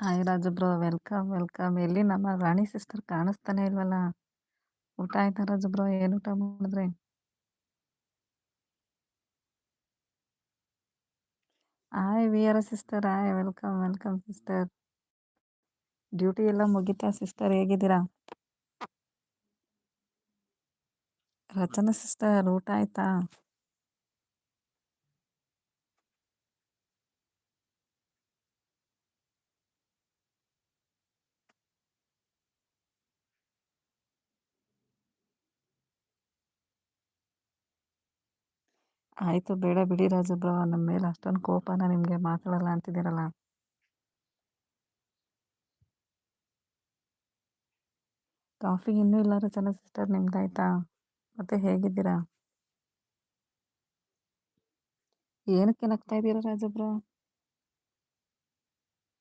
Hi Raju bro welcome welcome ಎಲ್ಲಿ ನಮ್ಮ ರಾಣಿ sister ಕಾಣಿಸ್ತಾನೆ ಇಲ್ವಲ್ಲ ಊಟ ಆಯ್ತಾ ರಾಜು ಬ್ರೋ ಏನು ಊಟ ಮಾಡಿದ್ರಿ hi wear sister hi welcome welcome sister duty ಎಲ್ಲ ಮುಗೀತಾ ಸಿಸ್ಟರ್ ಹೇಗಿದ್ದೀರಾ ರಚನಾ ಸಿಸ್ಟರ್ ಊಟ ಆಯ್ತಾ ಆಯ್ತು ಬೇಡ ಬಿಡಿ ರಾಜು ಬ್ರೋ ನಮ್ಮ ಮೇಲೆ ಅಷ್ಟೊಂದು ಕೋಪನ ನಿಮಗೆ ಮಾತಾಡಲ್ಲ ಅಂತಿದ್ದೀರಲ್ಲ. ಕಾಫಿ ಇನ್ನೂ ಇಲ್ಲ ರಚನಾ ಸಿಸ್ಟರ್, ನಿಮ್ದಾಯ್ತಾ? ಮತ್ತೆ ಹೇಗಿದ್ದೀರಾ? ಏನಕ್ಕೆ ನಗ್ತಾ ಇದ್ದೀರ ರಾಜು ಬ್ರೋ?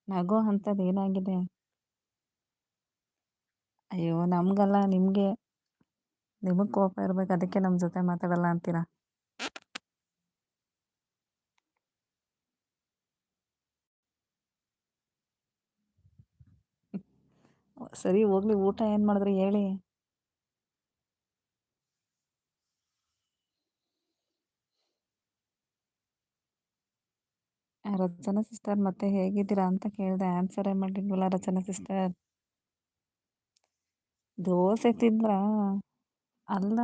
ನಗೋ ಅಂಥದ್ದು ಏನಾಗಿದೆ? ಅಯ್ಯೋ, ನಮಗಲ್ಲ, ನಿಮಗೆ ನಿಮಗೆ ಕೋಪ ಇರ್ಬೇಕು, ಅದಕ್ಕೆ ನಮ್ಮ ಜೊತೆ ಮಾತಾಡಲ್ಲ ಅಂತೀರಾ? ಸರಿ ಹೋಗ್ಲಿ, ಊಟ ಏನು ಮಾಡಿದ್ರಿ ಹೇಳಿ? ರಚನಾ ಸಿಸ್ಟರ್ ಮತ್ತೆ ಹೇಗಿದ್ದೀರಾ ಅಂತ ಕೇಳಿದೆ ಆನ್ಸರೇ ಮಾಡಿದ್ವಲ್ಲ ರಚನಾ ಸಿಸ್ಟರ್? ದೋಸೆ ತಿಂದ್ರಾ? ಅಲ್ಲ,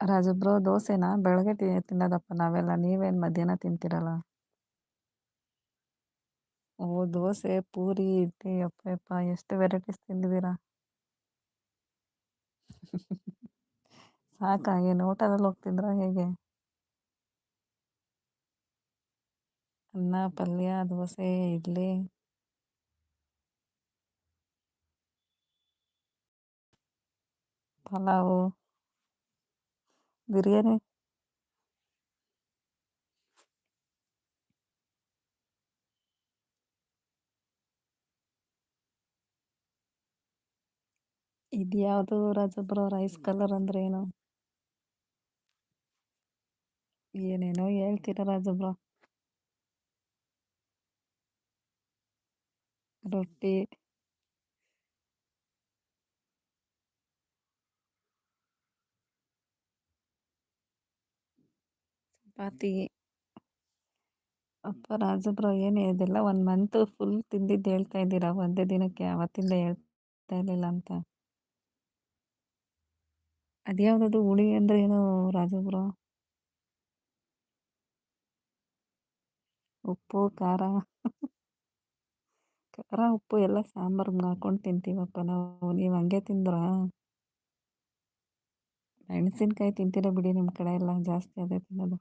ರಾಜಬ್ರೋ ದೋಸೆನಾ? ಬೆಳಗ್ಗೆ ತಿನ್ನೋದಪ್ಪ ನಾವೆಲ್ಲ, ನೀವೇನು ಮಧ್ಯಾಹ್ನ ತಿಂತೀರಲ್ಲ? ಓ ದೋಸೆ ಪೂರಿ ಇಡ್ಲಿ ಯಪ್ಪ ಯಪ್ಪ ಎಷ್ಟು ವೆರೈಟೀಸ್ ತಿಂದಿದ್ದೀರಾ ಸಾಕಾ ಏನು ಹೋಟೆಲಲ್ಲಿ ಹೋಗಿ ತಿಂದ್ರಾ ಹೇಗೆ ಅನ್ನ ಪಲ್ಯ ದೋಸೆ ಇಡ್ಲಿ ಪಲಾವು ಬಿರಿಯಾನಿ ಇದ್ಯಾವುದು ರಾಜಬ್ರೋ ರೈಸ್ ಕಲರ್ ಅಂದ್ರೆ ಏನು? ಏನೇನೋ ಹೇಳ್ತೀರಾ ರಾಜಬ್ರೋ? ರೊಟ್ಟಿ. ಚಪಾತಿ. ಅಪ್ಪ ರಾಜಬ್ರೋ ಏನು ಇದೆಲ್ಲ ಒಂದು ಮಂತ್ ಫುಲ್ ತಿಂದಿದ್ದು ಹೇಳ್ತಾ ಇದ್ದೀರಾ, ಒಂದೇ ದಿನಕ್ಕೆ ಅವತ್ತಿಂದ ಹೇಳ್ತಾ ಇರಲಿಲ್ಲ ಅಂತ? ಅದ್ಯಾವ್ದದು ಹುಳಿ ಅಂದ್ರೆ ಏನು ರಾಜಬ್ರೋ ಉಪ್ಪು ಖಾರ ಖಾರ ಉಪ್ಪು ಎಲ್ಲ ಸಾಂಬಾರ್ಗೆ ಹಾಕೊಂಡು ತಿಂತೀವಪ್ಪ ನಾವು ನೀವು ಹಂಗೆ ತಿಂದ್ರಾ ಮೆಣಸಿನ್ಕಾಯಿ ತಿಂತೀರಾ ಬಿಡಿ ನಿಮ್ಮ ಕಡೆ ಎಲ್ಲ ಜಾಸ್ತಿ ಅದೇ ತಿನ್ನೋದು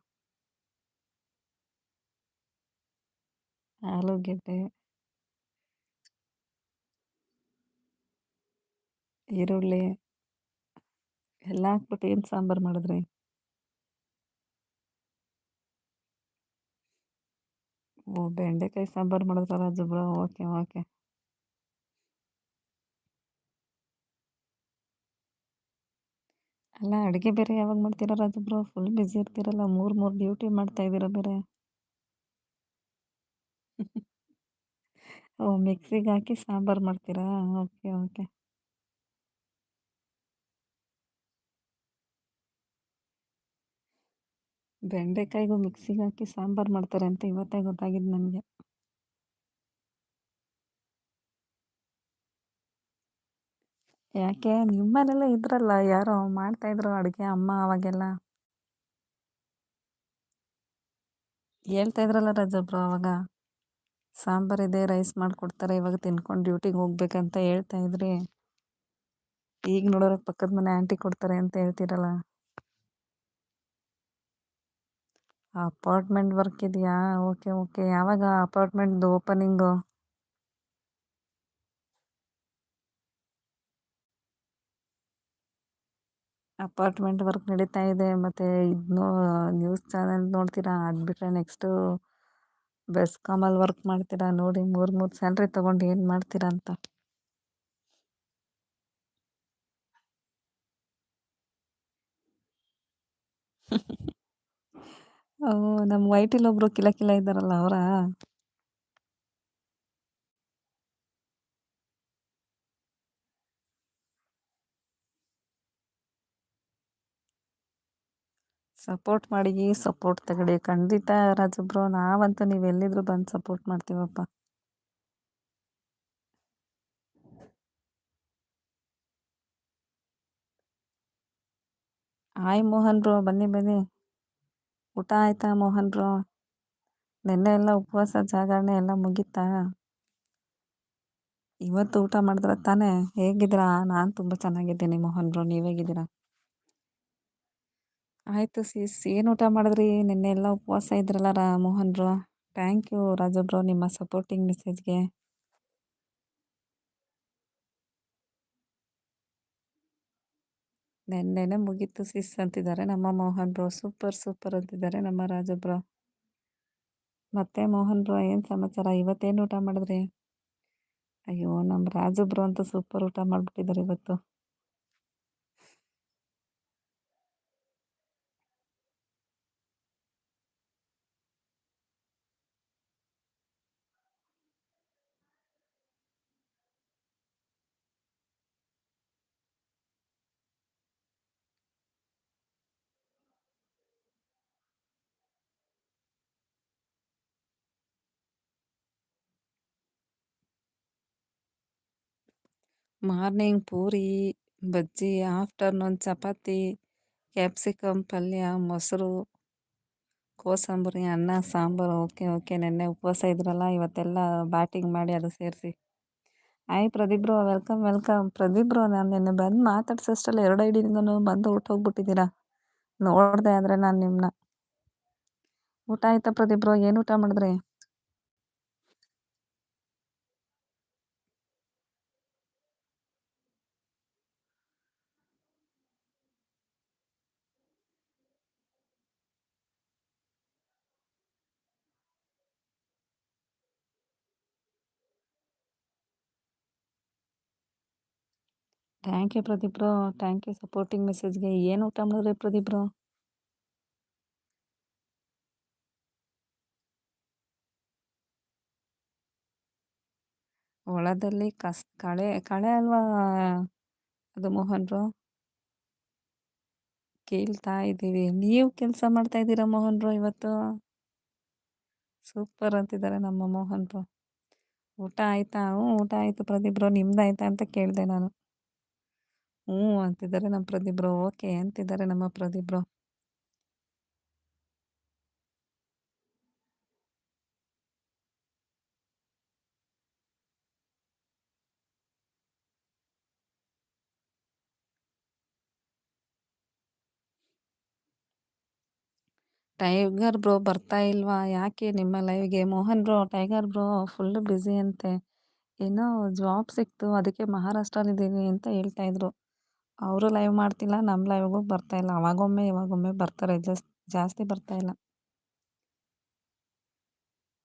ಆಲೂಗೆಡ್ಡೆ ಈರುಳ್ಳಿ ಎಲ್ಲ ಹಾಕ್ಬಿಟ್ಟು ಏನು ಸಾಂಬಾರು ಮಾಡಿದ್ರಿ? ಓ, ಬೆಂಡೆಕಾಯಿ ಸಾಂಬಾರು ಮಾಡಿದ್ರಲ್ಲ ಜುಬ್ರ ಓಕೆ ಓಕೆ. ಅಲ್ಲ, ಅಡುಗೆ ಬೇರೆ ಯಾವಾಗ ಮಾಡ್ತೀರಾ ರಾಜಬ್ರೋ ಫುಲ್ ಬ್ಯುಸಿ ಇರ್ತೀರಲ್ಲ, ಮೂರು ಮೂರು ಡ್ಯೂಟಿ ಮಾಡ್ತಾ ಇದ್ದೀರಾ ಬೇರೆ? ಓ ಮಿಕ್ಸಿಗೆ ಹಾಕಿ ಸಾಂಬಾರು ಮಾಡ್ತೀರಾ? Okay okay. ಬೆಂಡೆಕಾಯಿಗೂ ಮಿಕ್ಸಿಗೆ ಹಾಕಿ ಸಾಂಬಾರು ಮಾಡ್ತಾರೆ ಅಂತ ಇವತ್ತೇ ಗೊತ್ತಾಗಿದ್ದು ನನಗೆ ಯಾಕೆ ನಿಮ್ಮನೆಲ್ಲ ಇದ್ರಲ್ಲ, ಯಾರೋ ಮಾಡ್ತಾಯಿದ್ರು ಅಡುಗೆ, ಅಮ್ಮ ಅವಾಗೆಲ್ಲ? ಹೇಳ್ತಾ ಇದ್ರಲ್ಲ ರಜಬ್ರು ಅವಾಗ? ಸಾಂಬಾರಿದೆ ರೈಸ್ ಮಾಡಿಕೊಡ್ತಾರೆ, ಇವಾಗ ತಿನ್ಕೊಂಡು ಡ್ಯೂಟಿಗೆ ಹೋಗ್ಬೇಕಂತ ಹೇಳ್ತಾ ಇದ್ರಿ. ಈಗ ನೋಡೋರಕ್ಕೆ ಪಕ್ಕದ ಮನೆ ಆಂಟಿ ಕೊಡ್ತಾರೆ ಅಂತ ಹೇಳ್ತೀರಲ್ಲ. ಅಪಾರ್ಟ್ಮೆಂಟ್ ವರ್ಕ್ ಇದೆಯಾ? Okay okay. ಯಾವಾಗ ಅಪಾರ್ಟ್ಮೆಂಟ್ದು ಓಪನಿಂಗು? ಅಪಾರ್ಟ್ಮೆಂಟ್ ವರ್ಕ್ ನಡೀತಾ ಇದೆ. ಮತ್ತು ಇದನ್ನೂ ನ್ಯೂಸ್ ಚಾನೆಲ್ ನೋಡ್ತೀರಾ? ಅದು ಬಿಟ್ಟರೆ ನೆಕ್ಸ್ಟು ಬೆಸ್ಕಾಮಲ್ಲಿ ವರ್ಕ್ ಮಾಡ್ತೀರಾ? ನೋಡಿ, ಮೂರು ಮೂರು ಸ್ಯಾಲ್ರಿ ತೊಗೊಂಡು ಏನು ಮಾಡ್ತೀರಾ ಅಂತ. ಓ ನಮ್ಮ ವೈಟಿಲ್ ಒಬ್ರು ಕಿಲ ಕಿಲ ಇದ್ದಾರಲ್ಲ ಅವರಾ? ಸಪೋರ್ಟ್ ಮಾಡಿ, ಸಪೋರ್ಟ್ ತಗಡಿ ಖಂಡಿತ ರಾಜು ಬ್ರೋ, ನಾವಂತೂ ನೀವೆಲ್ಲಿದ್ರು ಬಂದು ಸಪೋರ್ಟ್ ಮಾಡ್ತೀವಪ್ಪ. ಆಯ್ ಮೋಹನ್ ಬ್ರೋ, ಬನ್ನಿ ಬನ್ನಿ. ಊಟ ಆಯ್ತಾ ಮೋಹನ್ ಬ್ರೋ ನಿನ್ನೆ ಎಲ್ಲ ಉಪವಾಸ ಜಾಗರಣೆ ಎಲ್ಲ ಮುಗೀತಾ? ಇವತ್ತು ಊಟ ಮಾಡಿದ್ರ ತಾನೇ? ಹೇಗಿದ್ದೀರಾ? ನಾನು ತುಂಬ ಚೆನ್ನಾಗಿದ್ದೀನಿ ಮೋಹನ್ ಬ್ರೋ ನೀವು ಹೇಗಿದ್ದೀರಾ? ಆಯಿತು ಸೀಸ್ ಏನು ಊಟ ಮಾಡಿದ್ರಿ? ನಿನ್ನೆ ಎಲ್ಲ ಉಪವಾಸ ಇದ್ರಲ್ಲ ರಾ Mohan bro thank you Raju bro ನಿಮ್ಮ ಸಪೋರ್ಟಿಂಗ್ ಮೆಸೇಜ್ಗೆ ನೆನ್ನೆನೆ ಮುಗೀತು ಸಿಸ್ ಅಂತಿದ್ದಾರೆ. ನಮ್ಮ ಮೋಹನ್ ಬ್ರೋ ಸೂಪರ್ ಸೂಪರ್ ಅಂತಿದ್ದಾರೆ ನಮ್ಮ ರಾಜ ಬ್ರೋ. ಮತ್ತೆ ಮೋಹನ್ ಬ್ರೋ, ಏನು ಸಮಾಚಾರ? ಇವತ್ತೇನು ಊಟ ಮಾಡಿದ್ರಿ? ಅಯ್ಯೋ ನಮ್ಮ ರಾಜು ಬ್ರೋ ಅಂತೂ ಸೂಪರ್ ಊಟ ಮಾಡಿಬಿಟ್ಟಿದ್ದಾರೆ ಇವತ್ತು. Morning puri, bajji, afternoon chapati, capsicum ಪಲ್ಯ, ಮೊಸರು, ಕೋಸಂಬರಿ, ಅನ್ನ, ಸಾಂಬಾರು. Okay okay. ನೆನ್ನೆ ಉಪವಾಸ ಇದ್ರಲ್ಲ, ಇವತ್ತೆಲ್ಲ ಬ್ಯಾಟಿಂಗ್ ಮಾಡಿ ಅದು ಸೇರಿಸಿ. Hi Pradeep bro, welcome welcome. Pradeep bro, ನಾನು ನಿನ್ನೆ ಬಂದು ಮಾತಾಡ್ಸೋಷ್ಟರಲ್ಲಿ ಎರಡು ಐಡಿಯಿಂದನೂ ಬಂದು ಹೊರ್ಟೋಗ್ಬಿಟ್ಟಿದ್ದೀರಾ ನೋಡಿದೆ ಆದರೆ ನಾನು ನಿಮ್ಮನ್ನ ಊಟ ಆಯ್ತಾ ಪ್ರದೀಪ್ ಬ್ರೋ? ಏನು ಊಟ ಮಾಡಿದ್ರಿ? Thank you Pradeep bro thank you supporting ಮೆಸೇಜ್ಗೆ ಏನು ಊಟ ಮಾಡಿದ್ರೆ ಪ್ರದೀಪ್ ಬ್ರೋ ಹೊಲದಲ್ಲಿ ಕಸ್, ಕಳೆ ಕಳೆ ಅಲ್ವಾ? ಅದು ಮೋಹನ್ ರೋ ಕೇಳ್ತಾ ಇದ್ದೀವಿ. ನೀವು ಕೆಲಸ ಮಾಡ್ತಾ ಇದ್ದೀರಾ ಮೋಹನ್ ರೋ ಇವತ್ತು? ಸೂಪರ್ ಅಂತಿದ್ದಾರೆ ನಮ್ಮ ಮೋಹನ್ ಬ್ರೋ ಊಟ ಆಯ್ತಾ? ಊಟ ಆಯಿತು ಪ್ರದೀಪ್ ಬ್ರೋ ನಿಮ್ದು ಆಯ್ತಾ ಅಂತ ಕೇಳಿದೆ ನಾನು. ಹ್ಞೂ ಅಂತಿದ್ದಾರೆ ನಮ್ಮ ಪ್ರದೀಪ್ ಬ್ರೋ ಓಕೆ ಅಂತಿದ್ದಾರೆ ನಮ್ಮ ಪ್ರದೀಪ್ ಬ್ರೋ ಟೈಗರ್ ಬ್ರೋ ಬರ್ತಾ ಇಲ್ವಾ? ಯಾಕೆ ನಿಮ್ಮ ಲೈವ್ಗೆ? Mohan bro, tiger bro, full busy ಅಂತೆ. ಏನೋ ಜಾಬ್ ಸಿಕ್ತು, ಅದಕ್ಕೆ ಮಹಾರಾಷ್ಟ್ರಲ್ಲಿದ್ದೀವಿ ಅಂತ ಹೇಳ್ತಾ ಇದ್ರು. ಅವರು ಲೈವ್ ಮಾಡ್ತಿಲ್ಲ ನಮ್ಮ ಲೈವ್ಗೂ ಬರ್ತಾ ಇಲ್ಲ. ಅವಾಗೊಮ್ಮೆ, ಇವಾಗೊಮ್ಮೆ ಬರ್ತಾರೆ ಜಸ್ಟ್ ಜಾಸ್ತಿ ಇಲ್ಲ.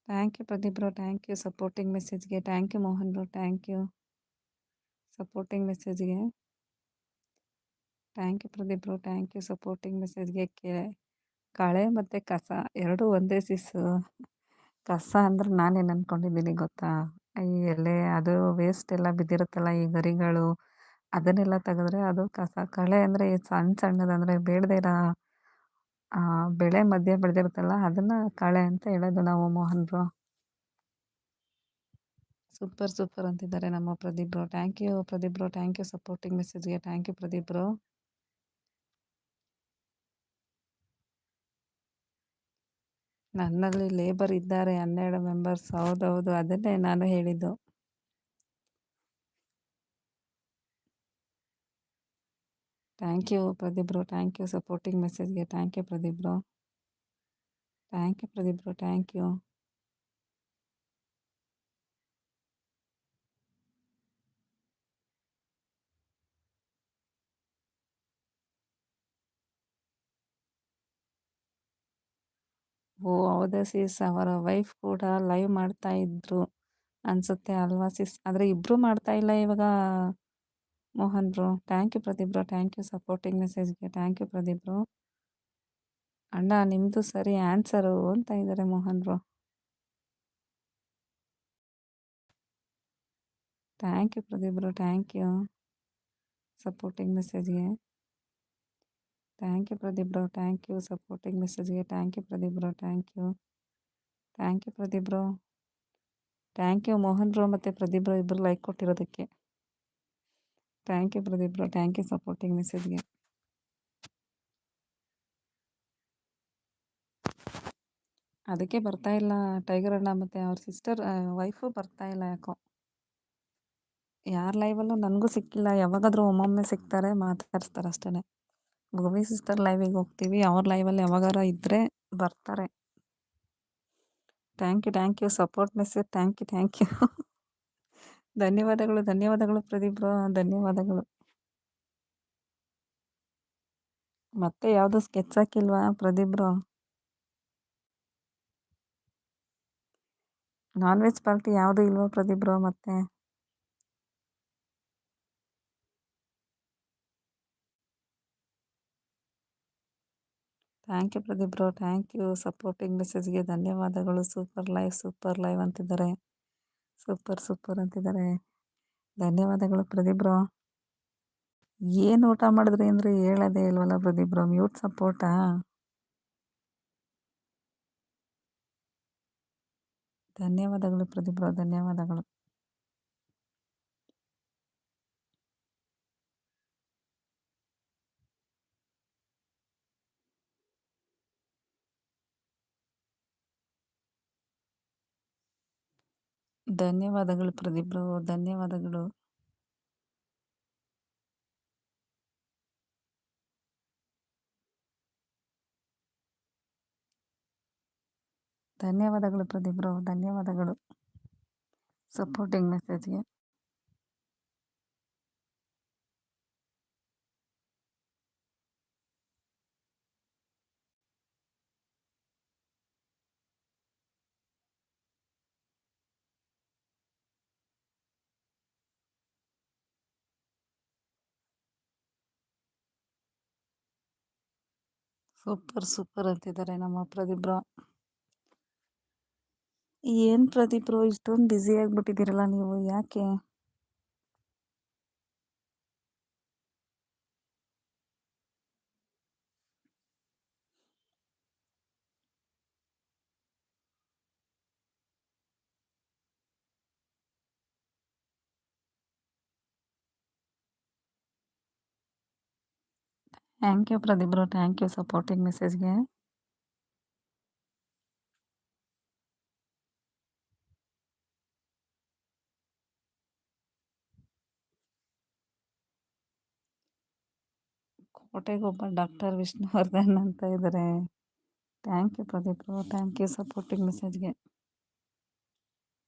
Thank you Pradeep bro thank you supporting ಮೆಸೇಜ್ಗೆ thank you Mohan bro thank you supporting ಮೆಸೇಜ್ಗೆ thank you Pradeep bro thank you supporting ಮೆಸೇಜ್ಗೆ ಕೇಳಿ ಕಳೆ ಮತ್ತು ಕಸ, ಎರಡೂ ಒಂದೇ ಸಿಸ್ಸು ಕಸ ಅಂದ್ರೆ ನಾನೇನು ಅಂದ್ಕೊಂಡಿದ್ದೀನಿ ಗೊತ್ತಾ? ಈ ಎಲೆ, ಅದು ವೇಸ್ಟ್ ಎಲ್ಲ ಬಿದ್ದಿರುತ್ತಲ್ಲ ಈ ಗರಿಗಳು. ಅದನ್ನೆಲ್ಲ ತೆಗೆದ್ರೆ ಅದು ಕಸ, ಕಳೆ ಅಂದರೆ ಸಣ್ಣ ಸಣ್ಣದಂದರೆ ಬೇಡದೇ ಇರೋ ಬೆಳೆ ಮಧ್ಯೆ ಬೆಳೆದಿರುತ್ತಲ್ಲ, ಅದನ್ನು ಕಳೆ ಅಂತ ಹೇಳೋದು ನಾವು ಮೋಹನ್ ಬ್ರೋ ಸೂಪರ್ ಸೂಪರ್ ಅಂತಿದ್ದಾರೆ ನಮ್ಮ Pradeep thank you Pradeep thank you supporting ಮೆಸೇಜ್ಗೆ thank you Pradeep bro ನನ್ನಲ್ಲಿ ಲೇಬರ್ ಇದ್ದಾರೆ, ಹನ್ನೆರಡು ಮೆಂಬರ್ಸ್ ಹೌದೌದು, ಅದನ್ನೇ ನಾನು ಹೇಳಿದ್ದು. Thank you Pradeep bro thank you supporting ಮೆಸೇಜ್ಗೆ thank you Pradeep bro thank you Pradeep bro thank you ಓ, ಹೌದಾ ಸಿಸ್? ಅವರ ವೈಫ್ ಕೂಡ ಲೈವ್ ಮಾಡ್ತಾ ಇದ್ರು. ಅನ್ಸುತ್ತೆ ಅಲ್ವಾ ಸಿಸ್? ಆದರೆ ಇಬ್ಬರು ಮಾಡ್ತಾ ಇಲ್ಲ ಇವಾಗ. Mohan bro thank you Pradeep bro thank you supporting ಮೆಸೇಜ್ಗೆ thank you Pradeep bro. ಅಣ್ಣ ನಿಮ್ಮದು ಸರಿ ಆನ್ಸರು ಅಂತ ಇದ್ದಾರೆ Mohan bro. Thank you Pradeep bro thank you supporting ಮೆಸೇಜ್ಗೆ thank you Pradeep bro thank you supporting ಮೆಸೇಜ್ಗೆ thank you Pradeep bro thank you thank you Pradeep bro. Thank you Mohan bro ಮತ್ತು Pradeep bro ಇಬ್ಬರು like ಕೊಟ್ಟಿರೋದಕ್ಕೆ. Thank you Pradeep bro thank you supporting ಮೆಸೇಜ್ಗೆ ಅದಕ್ಕೆ ಬರ್ತಾ ಇಲ್ಲ tiger ಅಣ್ಣ ಮತ್ತು ಅವ್ರ sister wife ಬರ್ತಾ ಇಲ್ಲ ಯಾಕೋ. ಯಾರ ಲೈವಲ್ಲೂ ನನಗೂ ಸಿಕ್ಕಿಲ್ಲ. ಯಾವಾಗಾದರೂ ಒಮ್ಮೊಮ್ಮೆ ಸಿಗ್ತಾರೆ ಮಾತಾಡಿಸ್ತಾರೆ ಅಷ್ಟೇ ಭೂಮಿ ಸಿಸ್ಟರ್ ಲೈವಿಗೆ ಹೋಗ್ತೀವಿ. ಅವ್ರ ಲೈವಲ್ಲಿ ಯಾವಾಗಾರ ಇದ್ದರೆ ಬರ್ತಾರೆ. Thank you thank you support message thank you thank you ಧನ್ಯವಾದಗಳು ಧನ್ಯವಾದಗಳು ಪ್ರದೀಪ್ ಬ್ರೋ, ಧನ್ಯವಾದಗಳು. ಮತ್ತೆ ಯಾವುದು sketch ಹಾಕಿಲ್ವಾ Pradeep bro? Non veg party ಯಾವುದು ಇಲ್ವಾ ಪ್ರದೀಪ್ ಬ್ರೋ ಮತ್ತೆ? Thank you Pradeep bro thank you supporting ಮೆಸೇಜ್ಗೆ ಧನ್ಯವಾದಗಳು. ಸೂಪರ್ ಲೈವ್ ಸೂಪರ್ ಲೈವ್ ಅಂತಿದ್ದಾರೆ. ಸೂಪರ್ ಸೂಪರ್ ಅಂತಿದ್ದಾರೆ. ಧನ್ಯವಾದಗಳು ಪ್ರದೀಪ್ ಬ್ರೋ. ಏನು ಊಟ ಮಾಡಿದ್ರಿ ಅಂದರೆ? ಹೇಳೋದೇ ಇಲ್ವಲ್ಲ ಪ್ರದೀಪ್ ಬ್ರೋ, ಮ್ಯೂಟ್ ಸಪೋರ್ಟಾ? ಧನ್ಯವಾದಗಳು ಪ್ರದೀಪ್ ಬ್ರೋ, ಧನ್ಯವಾದಗಳು. ಧನ್ಯವಾದಗಳು ಪ್ರದೀಪ್ ಧನ್ಯವಾದಗಳು. ಧನ್ಯವಾದಗಳು ಪ್ರದೀಪ್ ಧನ್ಯವಾದಗಳು. ಸಪೋರ್ಟಿಂಗ್ ಮೆಸೇಜ್ಗೆ ಸೂಪರ್ ಸೂಪರ್ ಅಂತಿದ್ದಾರೆ ನಮ್ಮ ಪ್ರದೀಪ್ ಬ್ರೋ. ಏನು ಪ್ರದೀಪ್ ಬ್ರೋ ಇಷ್ಟೊಂದು ಬ್ಯುಸಿ ಆಗಿಬಿಟ್ಟಿದ್ದೀರಲ್ಲ ನೀವು ಯಾಕೆ? Thank you Pradeep bro thank you supporting ಮೆಸೇಜ್ಗೆ ಕೋಟೆಗೊಬ್ಬ ಡಾಕ್ಟರ್ ವಿಷ್ಣುವರ್ಧನ್ ಅಂತ ಇದ್ದಾರೆ thank you Pradeep thank you supporting ಮೆಸೇಜ್ಗೆ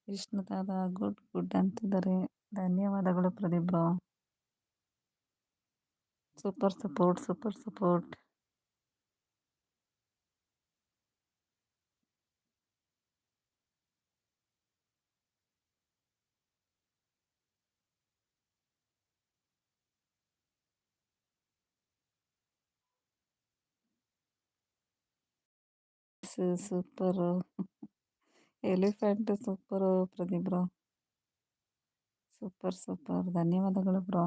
Vishnu Dada good good ಅಂತಿದ್ದಾರೆ ಧನ್ಯವಾದಗಳು Pradeep bro super support super support super elephant super Pradeep bro super super ಧನ್ಯವಾದಗಳು ಬ್ರೋ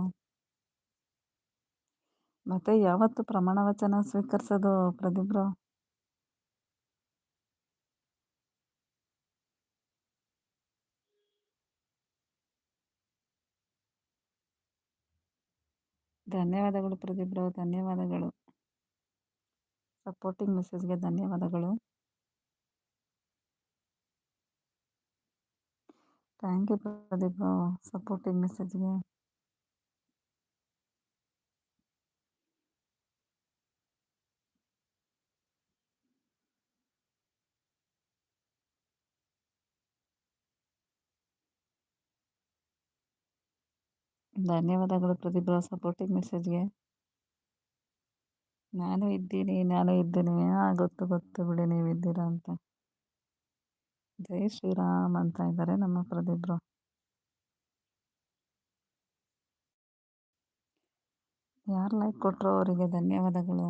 ಮತ್ತೆ ಯಾವತ್ತು ಪ್ರಮಾಣ ವಚನ ಸ್ವೀಕರಿಸೋದು ಪ್ರದೀಪ್ ಬ್ರೋ? ಧನ್ಯವಾದಗಳು ಪ್ರದೀಪ್ ಬ್ರೋ, ಧನ್ಯವಾದಗಳು. ಸಪೋರ್ಟಿಂಗ್ ಮೆಸೇಜ್ಗೆ ಧನ್ಯವಾದಗಳು. ಥ್ಯಾಂಕ್ ಯು ಪ್ರದೀಪ್ ಸಪೋರ್ಟಿಂಗ್ ಮೆಸೇಜ್ಗೆ ಧನ್ಯವಾದಗಳು ಬ್ರೋ ಸಪೋರ್ಟಿಂಗ್ ಮೆಸೇಜ್ಗೆ ನಾನು ಇದ್ದೀನಿ ನಾನು ಇದ್ದೀನಿ. ಗೊತ್ತು ಗೊತ್ತು ಬಿಡಿ ನೀವು ಇದ್ದೀರಾ ಅಂತ. ಜೈ ಶ್ರೀರಾಮ್ ಅಂತ ಇದ್ದಾರೆ ನಮ್ಮ ಪ್ರದೀಪ್ ಬ್ರೋ ಯಾರು ಲೈಕ್ ಕೊಟ್ಟರು ಅವರಿಗೆ ಧನ್ಯವಾದಗಳು.